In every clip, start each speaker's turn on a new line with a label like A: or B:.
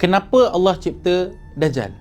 A: Kenapa Allah cipta Dajjal?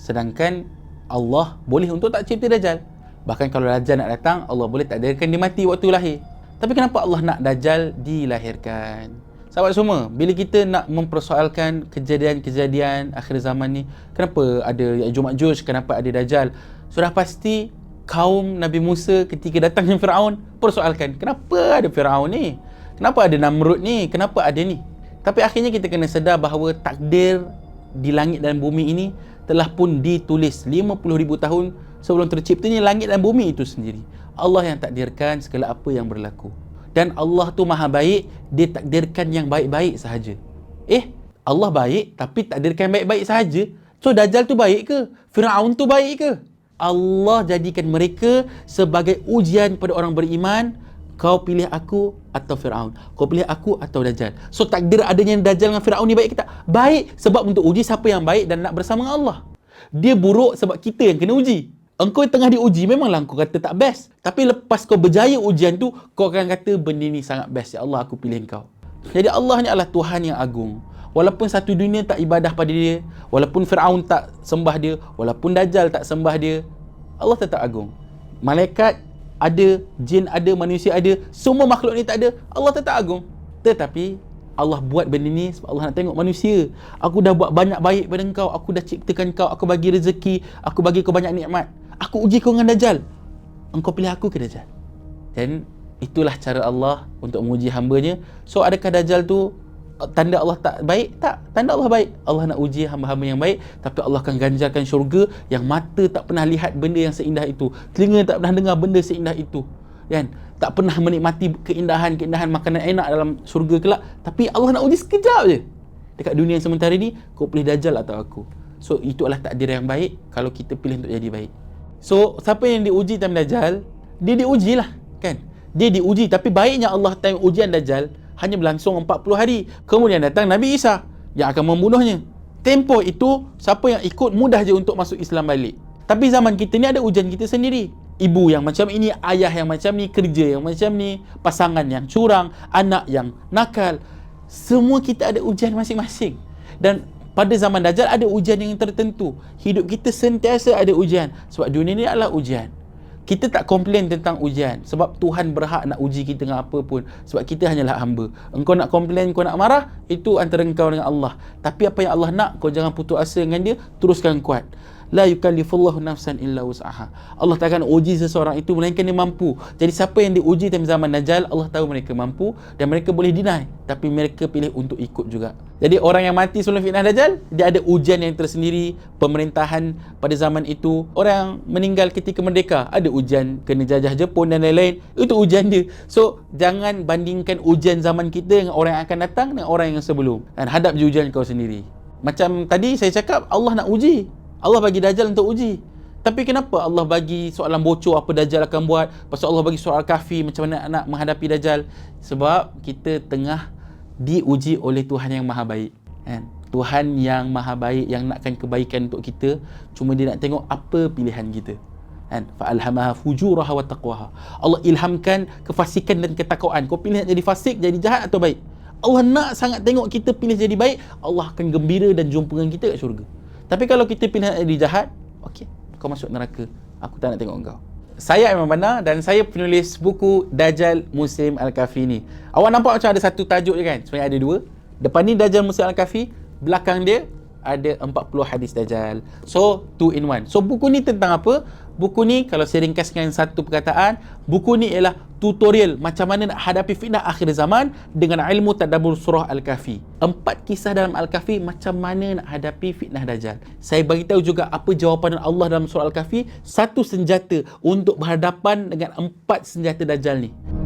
A: Sedangkan Allah boleh untuk tak cipta Dajjal. Bahkan kalau Dajjal nak datang, Allah boleh takdirkan dia mati waktu lahir. Tapi kenapa Allah nak Dajjal dilahirkan? Sahabat semua, bila kita nak mempersoalkan kejadian-kejadian akhir zaman ni, kenapa ada Ya'juj Ma'juj, kenapa ada Dajjal? Sudah pasti kaum Nabi Musa ketika datangnya Firaun persoalkan, kenapa ada Firaun ni? Kenapa ada Namrud ni? Kenapa ada ni? Tapi akhirnya kita kena sedar bahawa takdir di langit dan bumi ini telah pun ditulis 50,000 tahun sebelum terciptanya langit dan bumi itu sendiri. Allah yang takdirkan segala apa yang berlaku. Dan Allah tu maha baik dia takdirkan yang baik-baik sahaja. Eh Allah baik tapi takdirkan baik-baik sahaja. So Dajjal tu baik ke? Fir'aun tu baik ke? Allah jadikan mereka sebagai ujian pada orang beriman kau pilih aku atau Fir'aun kau pilih aku atau Dajjal so takdir adanya Dajjal dengan Fir'aun ni baik kita baik sebab untuk uji siapa yang baik dan nak bersama dengan Allah dia buruk sebab kita yang kena uji Engkau tengah diuji memanglah kau kata tak best. Tapi lepas kau berjaya ujian tu, kau akan kata benda ni sangat best. Ya Allah, aku pilih kau. Jadi Allah ni adalah Tuhan yang agung. Walaupun satu dunia tak ibadah pada dia, walaupun Fir'aun tak sembah dia, walaupun Dajjal tak sembah dia, Allah tetap agung. Malaikat ada, jin ada, manusia ada, semua makhluk ni tak ada, Allah tetap agung. Tetapi Allah buat benda ni sebab Allah nak tengok manusia. Aku dah buat banyak baik pada kau, aku dah ciptakan kau, aku bagi rezeki, aku bagi kau banyak nikmat aku uji kau dengan Dajjal engkau pilih aku ke Dajjal dan itulah cara Allah untuk menguji hambanya so adakah Dajjal tu tanda Allah tak baik? Tak. Tanda Allah baik. Allah nak uji hamba-hamba yang baik tapi Allah akan ganjarkan syurga yang mata tak pernah lihat benda yang seindah itu. Telinga tak pernah dengar benda seindah itu. Kan? Tak pernah menikmati keindahan-keindahan makanan enak dalam syurga kelak tapi Allah nak uji sekejap je. Dekat dunia yang sementara ni kau pilih Dajjal atau aku? So itu adalah takdir yang baik kalau kita pilih untuk jadi baik. So, siapa yang diuji time Dajjal, dia diuji lah, kan? Dia diuji, tapi baiknya Allah time ujian Dajjal hanya berlangsung 40 hari. Kemudian datang Nabi Isa yang akan membunuhnya. Tempoh itu, siapa yang ikut mudah je untuk masuk Islam balik. Tapi zaman kita ni ada ujian kita sendiri. Ibu yang macam ini, ayah yang macam ni, kerja yang macam ni, pasangan yang curang, anak yang nakal. Semua kita ada ujian masing-masing. Dan pada zaman Dajjal ada ujian yang tertentu. Hidup kita sentiasa ada ujian. Sebab dunia ni adalah ujian. Kita tak komplain tentang ujian. Sebab Tuhan berhak nak uji kita dengan apa pun. Sebab kita hanyalah hamba. Engkau nak komplain, kau nak marah, itu antara engkau dengan Allah. Tapi apa yang Allah nak, kau jangan putus asa dengan dia, teruskan kuat la yukallifullahu nafsan illa wus'aha. Allah tak akan uji seseorang itu melainkan dia mampu. Jadi siapa yang diuji dalam zaman Dajjal, Allah tahu mereka mampu dan mereka boleh deny, tapi mereka pilih untuk ikut juga. Jadi orang yang mati sebelum fitnah Dajjal, dia ada ujian yang tersendiri, pemerintahan pada zaman itu, orang yang meninggal ketika merdeka, ada ujian kena jajah Jepun dan lain-lain, itu ujian dia. So, jangan bandingkan ujian zaman kita dengan orang yang akan datang dengan orang yang sebelum. Dan hadap je ujian kau sendiri. Macam tadi saya cakap, Allah nak uji. Allah bagi Dajjal untuk uji. Tapi kenapa Allah bagi soalan bocor apa Dajjal akan buat? Pasal Allah bagi soal kafi macam mana nak menghadapi Dajjal? Sebab kita tengah diuji oleh Tuhan yang maha baik. Kan? Tuhan yang maha baik yang nakkan kebaikan untuk kita. Cuma dia nak tengok apa pilihan kita. Kan? Fa'alhamaha fujuraha wa taqwaha. Allah ilhamkan kefasikan dan ketakwaan. Kau pilih nak jadi fasik, jadi jahat atau baik? Allah nak sangat tengok kita pilih jadi baik. Allah akan gembira dan jumpa dengan kita kat syurga. Tapi kalau kita pilih jadi jahat, okey, kau masuk neraka. Aku tak nak tengok kau. Saya Imam Bana dan saya penulis buku Dajjal Muslim Al-Kafi ni. Awak nampak macam ada satu tajuk je kan? Sebenarnya ada dua. Depan ni Dajjal Muslim Al-Kafi, belakang dia ada 40 hadis Dajjal. So, two in one. So, buku ni tentang apa? Buku ni kalau saya ringkaskan satu perkataan, buku ni ialah tutorial macam mana nak hadapi fitnah akhir zaman dengan ilmu tadabbur surah Al-Kahfi. Empat kisah dalam Al-Kahfi macam mana nak hadapi fitnah Dajjal. Saya bagi tahu juga apa jawapan Allah dalam surah Al-Kahfi, satu senjata untuk berhadapan dengan empat senjata Dajjal ni.